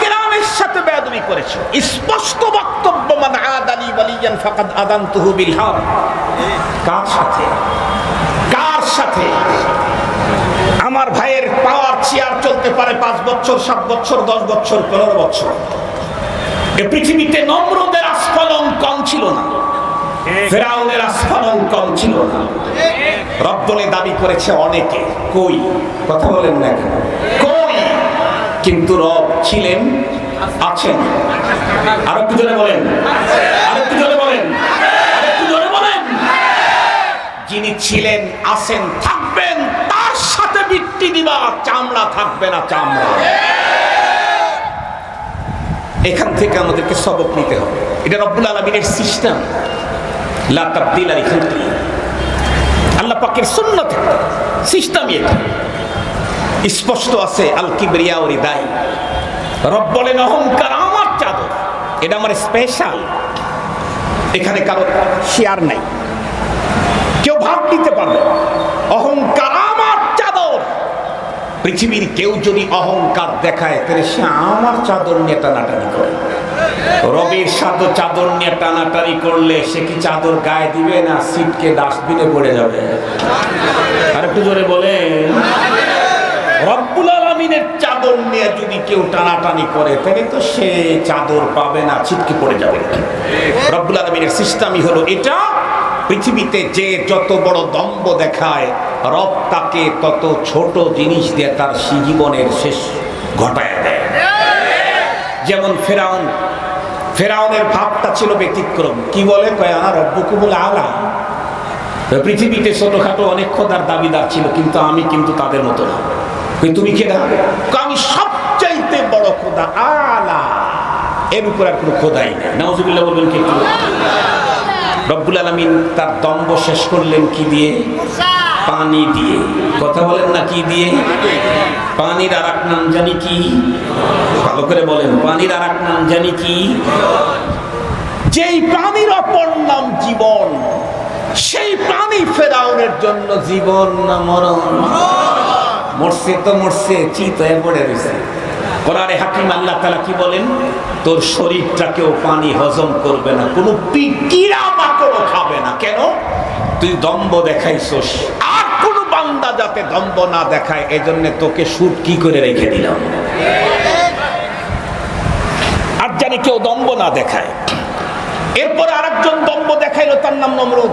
কেরামের সাথে স্পষ্ট বক্তব্য কার সাথে? কার সাথে? আমার ভাইয়ের পাওয়ার চেয়ার চলতে পারে পাঁচ বছর, সাত বছর, দশ বছর, পনেরো বছর। পৃথিবীতে নম্রদের আস্ফলন কম ছিল না। ফেরাউনের আস্ফলন কম ছিল না। রব্বনে দাবি করেছে অনেকে। কই? কথা বলেন না কেন? কিন্তু রব ছিলেন, আছেন। আর একটু জোরে বলেন। আর একটু জোরে বলেন। বলেন। যিনি ছিলেন, আছেন, থাকবেন, তার সাথে বৃত্তি দিবা, চামড়া থাকবে না চামড়া। এখান থেকে আমাদেরকে সবক নিতে হবে। এটা রব্বুল আলমিনের সিস্টেম। লা তাবদিল আলী আল্লাহ পাকের সুন্নত সিস্টেম এটা। স্পষ্ট আছে, আল কিবরিয়া ওরি দাই রব বলেন, অহংকার আমার চাদর। এটা আমার স্পেশাল এখানে কারও শেয়ার নাই। কেউ ভাগ দিতে পারবে অহংকার আমার চাদর। পৃথিবীর কেউ যদি অহংকার দেখায়, তাহলে সে আমার চাদর নিয়ে টানাটানি করে। রবির সাথে চাদর নিয়ে টানাটানি করলে সে কি চাদর গায়ে দিবে না সিটকে ডাস্টবিনে পড়ে যাবে? আর একটু জোরে বলে রব্বুল আলমিনের চাদর নিয়ে যদি কেউ টানাটানি করে, তাহলে তো সে চাদর পাবে না, ছিটকে পড়ে যাবে রব্বুল আলমিনের সিস্টেমই হলো এটা, পৃথিবীতে যে যত বড় দম্ব দেখায়, রব তাকে তত ছোট জিনিস দিয়ে তার জীবনের শেষ ঘটায় দেয়। যেমন ফেরাউন, ফেরাউনের ভাবটা ছিল ব্যতিক্রম। কি বলে? কয় আমার রব্বুকে বলে আলা। পৃথিবীতে ছোটখাটো অনেক খোদার দাবিদার ছিল, কিন্তু আমি কিন্তু তাদের মতো না। তুমি কে না? আমি সবচাইতে বড় খোদা, আলা। এর উপর আর কোনো খোদাই নেই। নাউজুবিল্লাহ বলবেন কি? রব্বুল আলমিন তার দম্ব শেষ করলেন কি দিয়ে? পানি দিয়ে। কথা বলেন না কি দিয়ে? পানির আর এক নাম জানি কি? ভালো করে বলেন, পানির আর এক নাম জানি কি? যেই পানির অপর নাম জীবন, সেই পানি ফেরাউনের জন্য জীবন না মরণ। মরছে তো মরছে চিত হয়ে পড়ে রয়েছে। কোরআনে হাকিম আল্লাহ তালা কি বলেন? তোর শরীরটাকেও পানি হজম করবে না, কোনো পিকিরা মাকড়ও খাবে না। কেন? তুই দম্ব দেখাইছস, আর কোনো বান্দা যাতে দম্ব না দেখায়, এজন্য তোকে সুট কি করে রেখে দিলাম? আর জানি কেউ দম্ব না দেখায়। এরপরে আরেকজন দম্ব দেখাইলো, তার নাম নমরুদ।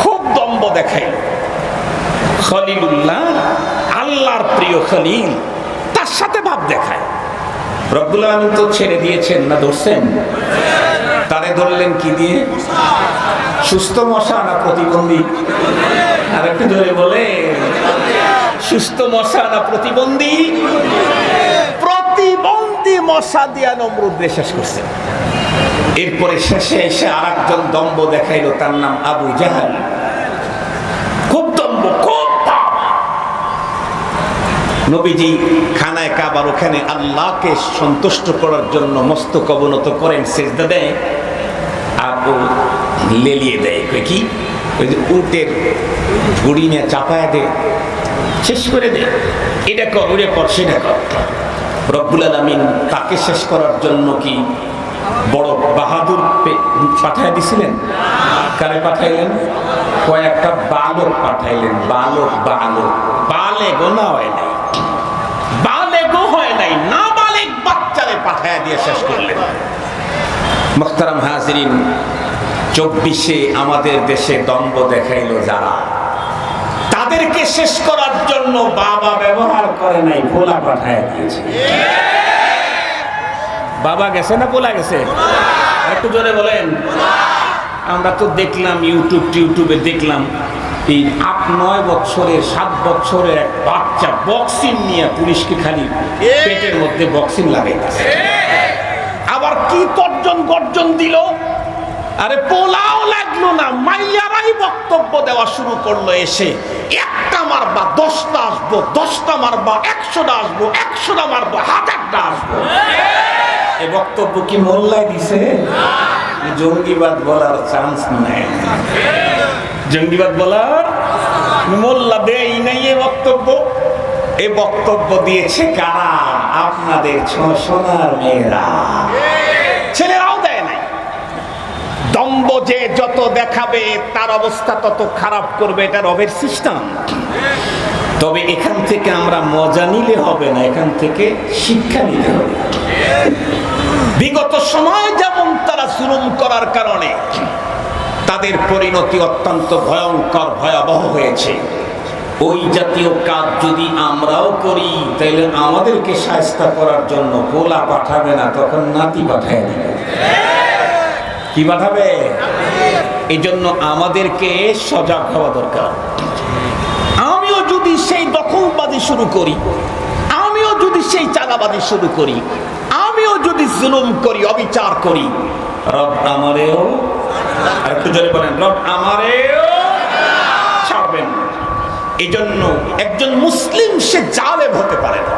খুব দম্ব দেখাইল। খলিলুল্লাহ, আল্লাহর প্রিয় খলিল, তার সাথে ভাব দেখায়। রব্বুল আলমিন তো ছেড়ে দিয়েছেন না, ধরছেন? তারে ধরলেন কি দিয়ে? সুস্থ মশা না প্রতিবন্ধী? আর একটু ধরে বলে সুস্থ মশা না প্রতিবন্ধী? প্রতিবন্ধী মশা দিয়া নমরুদ দিয়ে শেষ করছেন এরপরে শেষে এসে আর দম্ব দেখাইলো, তার নাম আবু জাহাল খুব দম্ব খুব পাপ। নবীজি খানায় কাবার ওখানে আল্লাহকে সন্তুষ্ট করার জন্য মস্তক অবনত করেন, সেজদা দেয়, আবু লেলিয়ে দেয়। কি? ওই যে উটের গুড়ি নিয়ে চাপায় দে, শেষ করে দে। এটা কর, ওরে কর, সেটা কর। রব্বুল আলমিন তাকে শেষ করার জন্য কি বড় বাহাদুর পাঠায় দিছিলেন? কারে পাঠাইলেন? কয়েকটা বালক পাঠাইলেন, বালক বালক। বালে গোনা হয় নাই বালেগো হয় নাই না বালেক বাচ্চারে পাঠায় দিয়ে শেষ করলেন। মোখতারাম হাজরিন, চব্বিশে আমাদের দেশে দ্বন্দ্ব দেখাইলো যারা। তাদেরকে শেষ করার জন্য বাবা ব্যবহার করে নাই, ভোলা পাঠায় দিয়েছে। বাবা গেছে না পোলা গেছে? একটু জোরে বলেন। আমরা তো দেখলাম ইউটিউব টিউটিউবে দেখলাম, এই আট, নয় বছরের, সাত বছরের এক বাচ্চা বক্সিং নিয়ে পুলিশকে খালি পেটের মধ্যে বক্সিং লাগাইতেছে। আবার কি তর্জন গর্জন দিল? আরে পোলাও লাগল না মাইয়ারাই বক্তব্য দেওয়া শুরু করল এসে। একটা মারবা দশটা আসব দশটা মারবা একশোটা আসব একশোটা মারবো হাজারটা আসব। এ বক্তব্য কি মোল্লায় দিছে? জঙ্গিবাদ বলার চান্স নাই। জঙ্গিবাদ বলার মোল্লা দেই নাই এ বক্তব্য। এ বক্তব্য দিয়েছে কারা? আপনাদের ছ- সোনার মেয়েরা ছেলেরাও দেয় নাই দম্ব যে যত দেখাবে, তার অবস্থা তত খারাপ করবে এটা রবের সিস্টেম। তবে এখান থেকে আমরা মজা নিলে হবে না, এখান থেকে শিক্ষা নিতে হবে। বিগত সময় যেমন তারা জুলুম করার কারণে তাদের পরিণতি অত্যন্ত ভয়ঙ্কর, ভয়াবহ হয়েছে, ওই জাতীয় কাজ যদি আমরাও করি, তাহলে আমাদেরকে সাহস্তা করার জন্য পোলা পাঠাবে না, তখন নাতি পাঠায় দিবে। কি পাঠাবে? এই জন্য আমাদেরকে সজাগ হওয়া দরকার। আমিও যদি সেই দখলবাজি শুরু করি, আমিও যদি সেই চালাবাজি শুরু করি, আমিও যদি জুলুম করি, অবিচার করি, রব আমারেও একটু জোরে বলেন, রব আমারেও ছাড়বেন এই জন্য একজন মুসলিম সে জালেম হতে পারে না।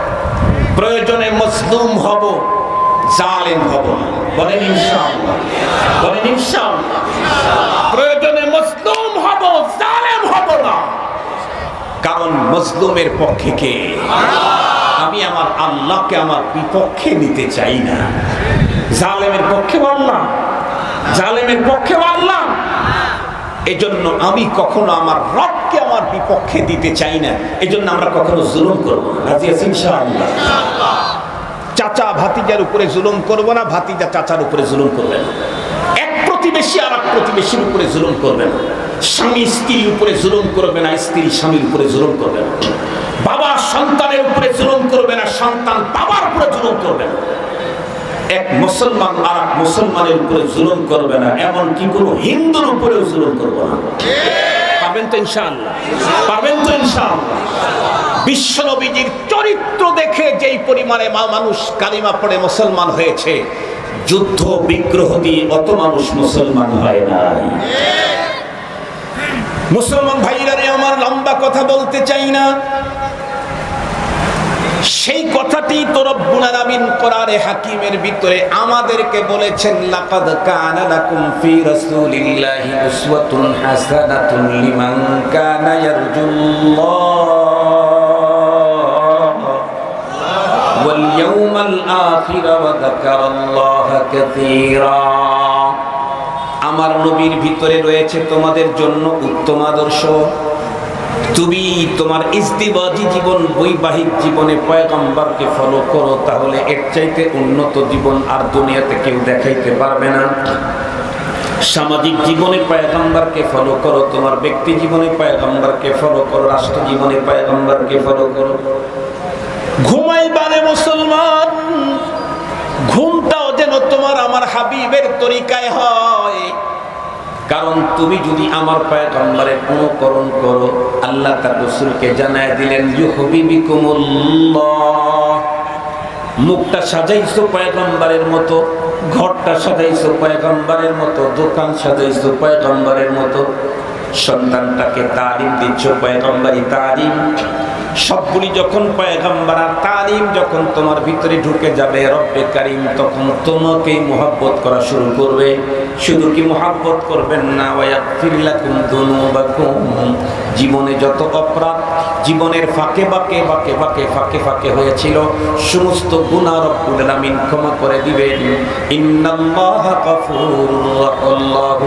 প্রয়োজনে মজলুম হব, জালেম হব বলেন ইনশাআল্লাহ। বলেন ইনশাআল্লাহ। কারণ মজলুমের পক্ষে কে? আমি আমার আল্লাহকে আমার বিপক্ষে নিতে চাই না। জালেমের পক্ষে বললাম জালেমের পক্ষে বললাম এজন্য আমি কখনো আমার রবকে আমার বিপক্ষে দিতে চাই না। এজন্য আমরা কখনো জুলুম করব রাজি আছি ইনশাআল্লাহ? চাচা ভাতিজার উপরে জুলুম করব না, ভাতিজা চাচার উপরে জুলুম করবে না এক প্রতিবেশী আর এক প্রতিবেশীর উপরে জুলুম করবে না স্বামী স্ত্রীর উপরে জুলুম করবে না, স্ত্রী স্বামীর উপরে জুলুম করবে না। বাবা সন্তানের উপরে জুলুম করবে না, সন্তান বাবার উপরে জুলুম করবে না। এক মুসলমান আর এক মুসলমানের উপরে জুলুম করবে না, এমন কি কোনো হিন্দুর উপরেও জুলুম করব না? পাবেন তো ইনশাআল্লাহ, পাবেন তো ইনশাআল্লাহ। বিশ্বনবীজির চরিত্র দেখে যেই পরিমাণে মা- মানুষ কালিমা পড়ে মুসলমান হয়েছে, যুদ্ধ, বিগ্রহ দিয়ে অত মানুষ মুসলমান হয় নাই। মুসলমান ভাইরা রে, আমার লম্বা কথা বলতে চাই না। সেই কথাটি তো রব্বুল আলামিন কোরআনে হাকিমের ভিতরে আমাদেরকে বলেছেন, লাকাদ কানা লাকুম ফি রাসূলিল্লাহি উসওয়াতুন হাসানাতুন লিমান কানা ইয়ারজুল্লাহ ওয়াল ইয়াউমাল আখির ওয়া যাকারাল্লাহা কাসীরা। আমার নবীর ভিতরে রয়েছে তোমাদের জন্য উত্তম আদর্শ। তুমি তোমার ইস্তিবাজি জীবন, বৈবাহিক জীবনে পয়গম্বরকে ফলো করো, তাহলে এর চাইতে উন্নত জীবন আর দুনিয়াতে কেউ দেখাইতে পারবে না। সামাজিক জীবনে পয়গম্বরকে ফলো করো, তোমার ব্যক্তি জীবনে পয়গম্বরকে ফলো করো, রাষ্ট্র জীবনে পয়গম্বরকে ফলো করো। ঘুমাইবারে মুসলমান, ঘুমটাও যেন তোমার, আমার হাবিবের তরিকায় হয়। কারণ তুমি যদি আমার পয়গম্বরের অনুকরণ করো, আল্লাহ তার রসুলকে জানায় দিলেন মুখটা সাজাইছো পয়গম্বরের মতো, ঘরটা সাজাইছো পয়গম্বরের মতো, দোকান সাজাইছো পয়গম্বরের মতো, সন্তানটাকে তালিম দিচ্ছ পয়গম্বরী তালিম। সবগুলি যখন পয়গম্বর আর তালিম যখন তোমার ভিতরে ঢুকে যাবে, রব্বে কারিম, তখন তোমাকেই মোহাব্বত করা শুরু করবে। শুধু কি মোহাব্বত করবেন না, ওয়াগফির লাকুম দুনুবাকুম। জীবনে যত অপরাধ, জীবনের ফাঁকে বাঁকে বাঁকে বাঁকে, ফাঁকে ফাঁকে হয়েছিল, সমস্ত গুনাহ রব্বুল আলামিন ক্ষমা করে দিবেন। ইন্নাল্লাহা গফুরুর আল্লাহু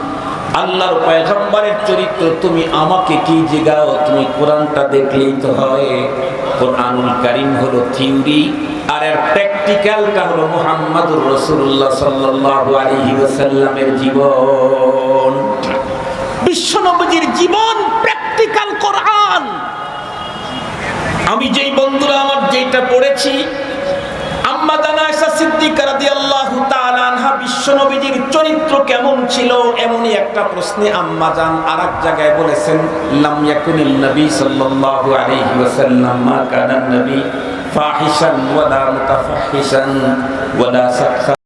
আল্লাহর পয়গম্বরের চরিত্র, তুমি আমাকে কি জিগাও? তুমি কোরআনটা দেখলেই তো হয়। কোরআনুল কারিম হলো থিওরি, আর এর প্র্যাকটিক্যালটা হলো মুহাম্মাদুর রাসূলুল্লাহ সাল্লাল্লাহু আলাইহি ওয়াসাল্লামের জীবন। বিশ্বনবীর জীবন প্র্যাকটিক্যাল কোরআন। আমি যেই বন্ধুরা আমার যেটা পড়েছি, আম্মা জানা আয়েশা সিদ্দিকা রাদিয়াল্লাহু বিশ্বনবীজির চরিত্র কেমন ছিল এমনই একটা প্রশ্নে আম্মা যান আর এক জায়গায় বলেছেন, লাম ইয়াকুনিল নবী সাল্লাল্লাহু আলাইহি ওয়াসাল্লাম মা কানান নবী ফাহিশান মুতাফাহিশান